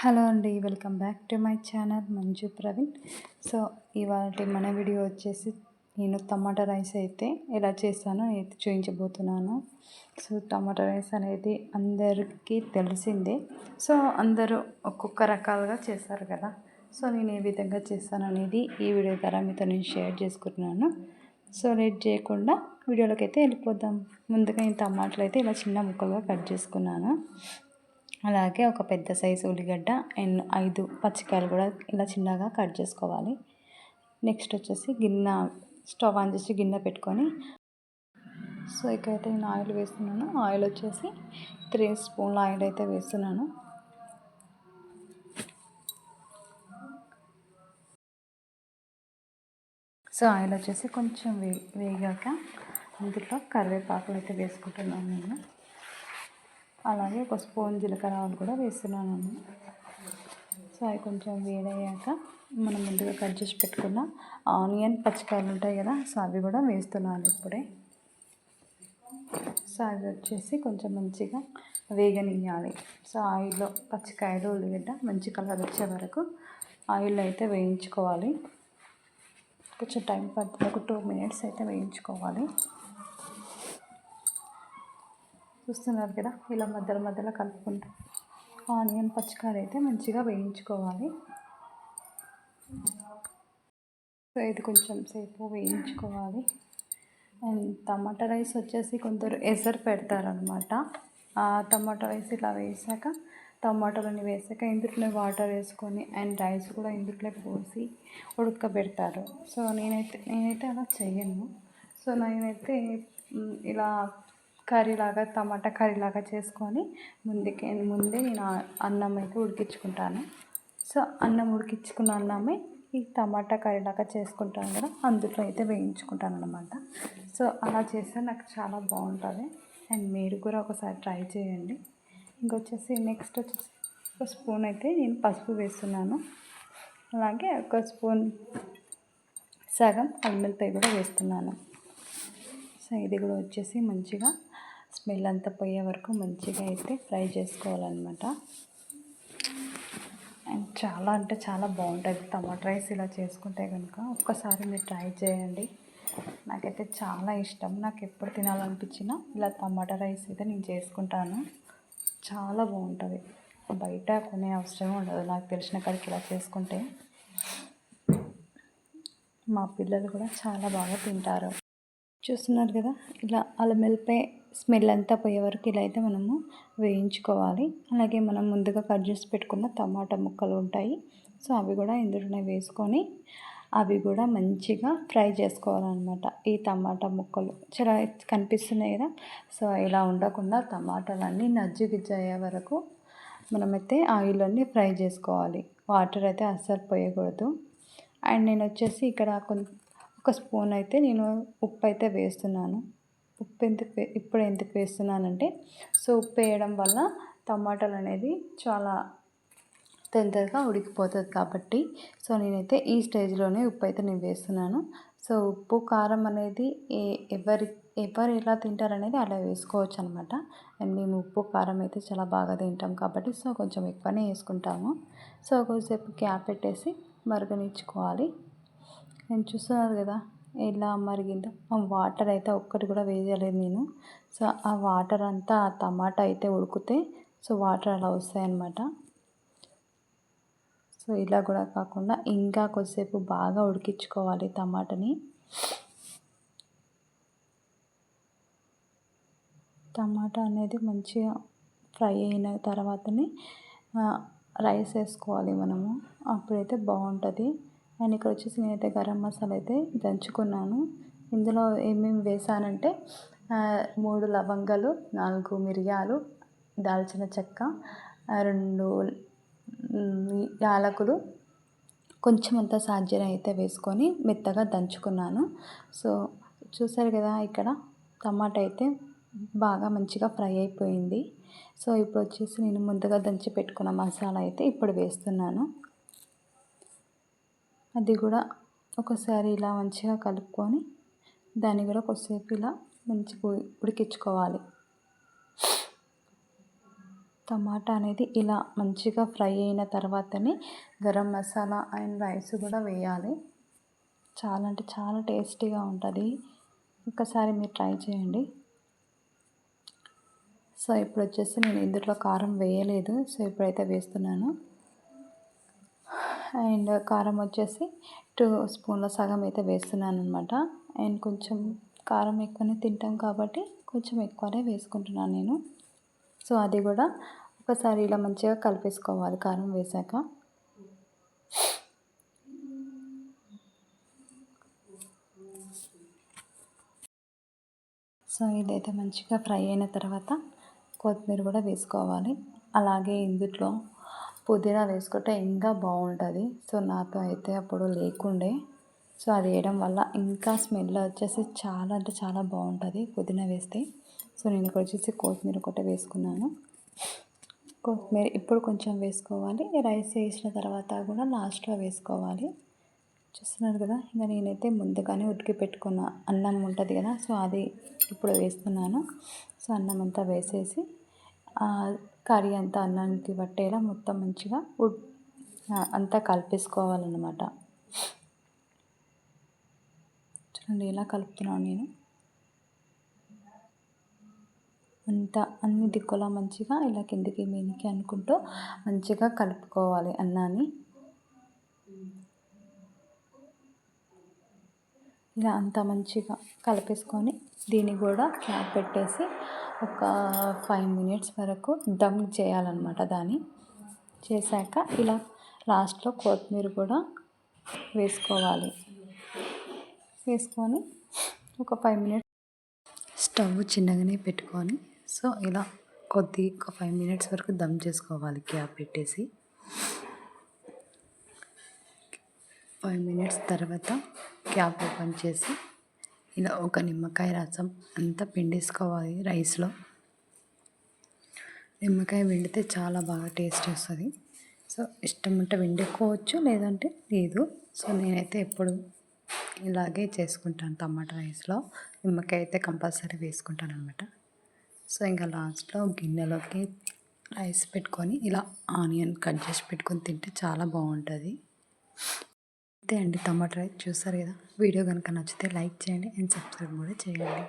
Hello అండి welcome back to my channel Manju Praveen. So ఇవాళ మన వీడియో వచ్చేసి నేను టమాటా రైస్ అయితే ఎలా చేస్తానో అయితే చూపించబోతున్నాను. సో టమాటా రైస్ అనేది అందరికీ తెలిసిందే. సో అందరూ ఒక్కొక్క రకాలుగా చేస్తారు కదా. సో నేను ఏ విధంగా చేస్తాను అనేది ఈ వీడియో ద్వారా మీతో నేను షేర్ చేసుకుంటున్నాను. సో లేట్ చేయకుండా వీడియోలోకి అయితే వెళ్ళిపోదాం. ముందుగా ఈ టమాటాలు అయితే ఇలా చిన్న ముక్కలుగా కట్ చేసుకున్నాను. అలాగే ఒక పెద్ద సైజు ఉల్లిగడ్డ అండ్ ఐదు పచ్చికాయలు కూడా ఇలా చిన్నగా కట్ చేసుకోవాలి. నెక్స్ట్ వచ్చేసి గిన్నె స్టవ్ ఆన్ చేసి గిన్నె పెట్టుకొని. సో ఇక్కడైతే నేను ఆయిల్ వేస్తున్నాను. ఆయిల్ వచ్చేసి త్రీ స్పూన్ల ఆయిల్ అయితే వేస్తున్నాను. సో ఆయిల్ వచ్చేసి కొంచెం వే వేగాక ఇందులో కరివేపాకులు అయితే వేసుకుంటున్నాను నేను. అలాగే ఒక స్పూన్ జీలకర్ర ఆవులు కూడా వేస్తున్నాను సో అవి కొంచెం వేడయ్యాక మనం ముందుగా కట్ చేసి పెట్టుకున్న ఆనియన్ పచ్చికాయలు ఉంటాయి కదా సో అవి కూడా వేస్తున్నాను ఇప్పుడే. సో అవి వచ్చేసి కొంచెం మంచిగా వేగనియాలి సో ఆయిల్లో పచ్చికాయలు ఉల్లిగడ్డ మంచి కలర్ వచ్చే వరకు ఆయిల్ అయితే వేయించుకోవాలి. కొంచెం టైం పడుతుంది ఒక టూ మినిట్స్ అయితే వేయించుకోవాలి. చూస్తున్నారు కదా ఇలా మధ్యలో మధ్యలో కలుపుకుంటాం. ఆనియన్ పచ్చికాయలు అయితే మంచిగా వేయించుకోవాలి. సో ఇది కొంచెం సేపు వేయించుకోవాలి. అండ్ టమాటా రైస్ వచ్చేసి కొందరు ఎసరు పెడతారనమాట ఆ టమాటా రైస్ ఇలా వేసాక టమాటాలని వేసాక ఇందులోనే వాటర్ వేసుకొని అండ్ రైస్ కూడా ఇందులో పోసి ఉడకబెడతారు. సో నేనైతే నేనైతే అలా చేయను సో నేనైతే ఇలా కర్రీలాగా టమాటా కర్రీలాగా చేసుకొని ముందుకే ముందే నేను అన్నం అయితే ఉడికించుకుంటాను. సో అన్నం ఉడికించుకున్న అన్నమే ఈ టమాటా కర్రీలాగా చేసుకుంటాను కదా అందులో అయితే వేయించుకుంటాను అనమాట సో అలా చేస్తే నాకు చాలా బాగుంటుంది. అండ్ మీరు కూడా ఒకసారి ట్రై చేయండి. ఇంకొచ్చేసి నెక్స్ట్ వచ్చేసి ఒక స్పూన్ అయితే నేను పసుపు వేస్తున్నాను. అలాగే ఒక స్పూన్ సగం అల్లిమిరపకాయ కూడా వేస్తున్నాను. సో ఇది కూడా వచ్చేసి మంచిగా స్మెల్ అంతా పోయే వరకు మంచిగా అయితే ఫ్రై చేసుకోవాలన్నమాట. అండ్ చాలా అంటే చాలా బాగుంటుంది టమాటా రైస్ ఇలా చేసుకుంటే కనుక ఒక్కసారి మీరు ట్రై చేయండి. నాకైతే చాలా ఇష్టం. నాకు ఎప్పుడు తినాలనిపించినా ఇలా టమాటా రైస్ అయితే నేను చేసుకుంటాను. చాలా బాగుంటుంది. బయట కొనే అవసరం ఉండదు. నాకు తెలిసిన కాడికి ఇలా చేసుకుంటే మా పిల్లలు కూడా చాలా బాగా తింటారు. చూస్తున్నారు కదా? ఇలా అల్లం స్మెల్ అంతా పోయే వరకు ఇలా అయితే మనము వేయించుకోవాలి. అలాగే మనం ముందుగా కట్ చేసి పెట్టుకున్న టమాటా ముక్కలు ఉంటాయి. సో అవి కూడా ఇందులోనే వేసుకొని అవి కూడా మంచిగా ఫ్రై చేసుకోవాలన్నమాట. ఈ టమాటా ముక్కలు. చాలా కనిపిస్తున్నాయి కదా? సో ఇలా ఉండకుండా టమాటాలన్నీ నజ్జి అయ్యే వరకు మనమైతే ఆయిల్ అన్నీ ఫ్రై చేసుకోవాలి. వాటర్ అయితే అస్సలు పోయకూడదు. అండ్ నేను వచ్చేసి ఇక్కడ కొంచెం ఒక స్పూన్ అయితే నేను ఉప్పు అయితే వేస్తున్నాను. ఉప్పు ఎందుకు ఇప్పుడు ఎందుకు వేస్తున్నానంటే సో ఉప్పు వేయడం వల్ల టమాటాలు అనేది చాలా తొందరగా ఉడికిపోతుంది కాబట్టి సో నేనైతే ఈ స్టేజ్లోనే ఉప్పు అయితే నేను వేస్తున్నాను. సో ఉప్పు కారం అనేది ఏ ఎవరి ఎవరు ఎలా తింటారనేది అలా వేసుకోవచ్చు అనమాట అండ్ మేము ఉప్పు కారం అయితే చాలా బాగా తింటాం కాబట్టి సో కొంచెం ఎక్కువనే వేసుకుంటాము. సో కొద్దిసేపు క్యాప్ పెట్టేసి మరగనిచ్చుకోవాలి. నేను చూస్తున్నారు కదా ఎలా మరిగిందో. ఆ వాటర్ అయితే ఒక్కటి కూడా వేయలేదు నేను. సో ఆ వాటర్ అంతా ఆ టమాటా అయితే ఉడికితే సో వాటర్ అలా వస్తాయన్నమాట. సో ఇలా కూడా కాకుండా ఇంకా కొద్దిసేపు బాగా ఉడికించుకోవాలి టమాటాని. టమాటా అనేది మంచిగా ఫ్రై అయిన తర్వాతనే రైస్ వేసుకోవాలి మనము. అప్పుడైతే బాగుంటుంది. అండ్ ఇక్కడ వచ్చేసి నేనైతే గరం మసాలా అయితే దంచుకున్నాను. ఇందులో ఏమేమి వేసానంటే మూడు లవంగాలు నాలుగు మిరియాలు దాల్చిన చెక్క రెండు యాలకులు కొంచెం అంత సాజ్జీర అయితే వేసుకొని మెత్తగా దంచుకున్నాను. సో చూసారు కదా ఇక్కడ టమాటా అయితే బాగా మంచిగా ఫ్రై అయిపోయింది. సో ఇప్పుడు వచ్చేసి నేను ముందుగా దంచి పెట్టుకున్న మసాలా అయితే ఇప్పుడు వేస్తున్నాను. అది కూడా ఒకసారి ఇలా మంచిగా కలుపుకొని దాన్ని కూడా కొద్దిసేపు ఇలా మంచిగా ఉడికించుకోవాలి. టమాటా అనేది ఇలా మంచిగా ఫ్రై అయిన తర్వాతనే గరం మసాలా అండ్ రైస్ కూడా వేయాలి. చాలా అంటే చాలా టేస్టీగా ఉంటుంది. ఒకసారి మీరు ట్రై చేయండి. సో ఇప్పుడు వచ్చేసి నేను ఇందులో కారం వేయలేదు. సో ఇప్పుడైతే వేస్తున్నాను. అండ్ కారం వచ్చేసి టూ స్పూన్ల సగం అయితే వేస్తున్నాను అనమాట అండ్ కొంచెం కారం ఎక్కువనే తింటాం కాబట్టి కొంచెం ఎక్కువనే వేసుకుంటున్నాను నేను. సో అది కూడా ఒకసారి ఇలా మంచిగా కలిపేసుకోవాలి కారం వేసాక. సో ఇదైతే మంచిగా ఫ్రై అయిన తర్వాత కొత్తిమీర కూడా వేసుకోవాలి. అలాగే ఇందులో పుదీనా వేసుకుంటే ఇంకా బాగుంటుంది. సో నాతో అయితే అప్పుడు లేకుండే. సో అది వేయడం వల్ల ఇంకా స్మెల్ వచ్చేసి చాలా అంటే చాలా బాగుంటుంది పుదీనా వేస్తే. సో నేను ఇక్కడ వచ్చేసి కొత్తిమీర ఒకటే వేసుకున్నాను. కొత్తిమీర ఇప్పుడు కొంచెం వేసుకోవాలి. రైస్ వేసిన తర్వాత కూడా లాస్ట్లో వేసుకోవాలి. చూస్తున్నారు కదా? ఇంకా నేనైతే ముందుగానే ఉడికి పెట్టుకున్న అన్నం ఉంటుంది కదా? సో అది ఇప్పుడు వేస్తున్నాను. సో అన్నం అంతా వేసేసి కర్రీ అంతా అన్నానికి పట్టేలా మొత్తం మంచిగా ఉడ్ అంతా కలిపేసుకోవాలన్నమాట. చూడండి ఎలా కలుపుతున్నాను నేను. అంతా అన్ని దిక్కులా మంచిగా ఇలా కిందికి మీనికి అనుకుంటూ మంచిగా కలుపుకోవాలి అన్నాన్ని ఇలా అంతా మంచిగా కలిపేసుకొని దీన్ని కూడా క్యాప్ పెట్టేసి ఒక ఫైవ్ మినిట్స్ వరకు దమ్ చేయాలన్నమాట దాన్ని. చేశాక ఇలా లాస్ట్లో కొత్తిమీర కూడా వేసుకోవాలి. వేసుకొని ఒక ఫైవ్ మినిట్స్ స్టవ్ చిన్నగానే పెట్టుకొని సో ఇలా కొద్ది ఒక ఫైవ్ మినిట్స్ వరకు దమ్ చేసుకోవాలి క్యాప్ పెట్టేసి. ఫైవ్ మినిట్స్ తర్వాత క్యాప్ ఓపెన్ చేసి ఇలా ఒక నిమ్మకాయ రసం అంతా పిండేసుకోవాలి రైస్లో. నిమ్మకాయ పిండితే చాలా బాగా టేస్ట్ వస్తుంది. సో ఇష్టం ఉంటే వండుకోవచ్చు లేదంటే లేదు. సో నేనైతే ఎప్పుడు ఇలాగే చేసుకుంటాను టమాటా రైస్లో. నిమ్మకాయ అయితే కంపల్సరీ వేసుకుంటాను అనమాట సో ఇంకా లాస్ట్లో గిన్నెలోకి రైస్ పెట్టుకొని ఇలా ఆనియన్ కట్ చేసి పెట్టుకొని తింటే చాలా బాగుంటుంది. అంతే అండి టమాటా రైస్ చూస్తారు కదా? వీడియో కనుక నచ్చితే లైక్ చేయండి అండ్ సబ్స్క్రైబ్ కూడా చేయండి.